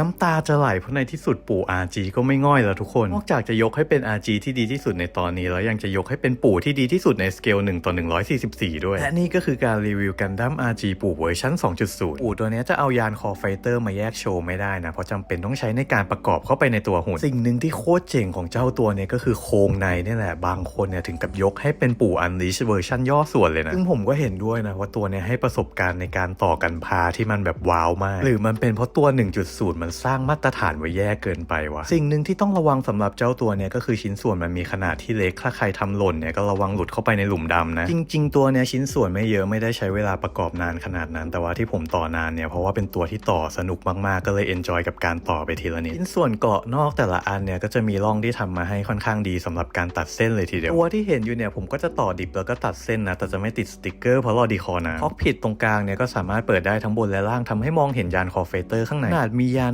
น้ำตาจะไหลเพราะในที่สุดปู่ RG ก็ไม่ง่อยแล้วทุกคน นอกจากจะยกให้เป็น RG ที่ดีที่สุดในตอนนี้ แล้วยังจะยกให้เป็นปู่ที่ดีที่สุดในสเกล1ต่อ144 ด้วย และนี่ก็คือการรีวิวกันดั้ม RG ปู่เวอร์ชัน2.0 ปู่ตัวนี้จะเอายานคอไฟเตอร์มาแยกโชว์ไม่ได้นะ เพราะจำเป็นต้องใช้ในการประกอบเข้าไปในตัวหุ่น สิ่งหนึ่งที่โคตรเจ๋งของเจ้าตัวเนี้ยก็คือโครงในนี่แหละ บางคนเนี่ยถึงกับยกให้เป็นปู่ Unleash เวอร์ชันย่อส่วนเลยนะ ซึ่งผมก็เห็นด้วยนะว่าตัวเนี้ยให้ประสบการณ์ในการต่อกันพาที่มันแบบว้าวมาก หรือมันเป็นเพราะตัว 1.0 มันสร้างมาตรฐานไว้แย่เกินไปวะสิ่งหนึ่งที่ต้องระวังสำหรับเจ้าตัวเนี้ยก็คือชิ้นส่วนมันมีขนาดที่เล็กถ้าใครทำหล่นเนี่ยก็ระวังหลุดเข้าไปในหลุมดำนะจริง ๆ ตัวเนี้ยชิ้นส่วนไม่เยอะไม่ได้ใช้เวลาประกอบนานขนาดนั้น แต่ว่าที่ผมต่อนานเนี่ยเพราะว่าเป็นตัวที่ต่อสนุกมากๆก็เลยเอนจอยกับการต่อไปทีละนิดชิ้นส่วนเกาะนอกแต่ละอันเนี่ยก็จะมีร่องที่ทำมาให้ค่อนข้างดีสำหรับการตัดเส้นเลยทีเดียวตัวที่เห็นอยู่เนี่ยผมก็จะต่อดิบแล้วก็ตัดเส้นนะแต่จะไม่ติดสติกเกอร์เพราะรอดีคอนะคอกผิดตรงกลางเนี่ยก็สามารถเปิดได้ทั้งบนและล่างทำให้มองเห็นยานคอเฟเตอร์ข้างในขนาดมียาน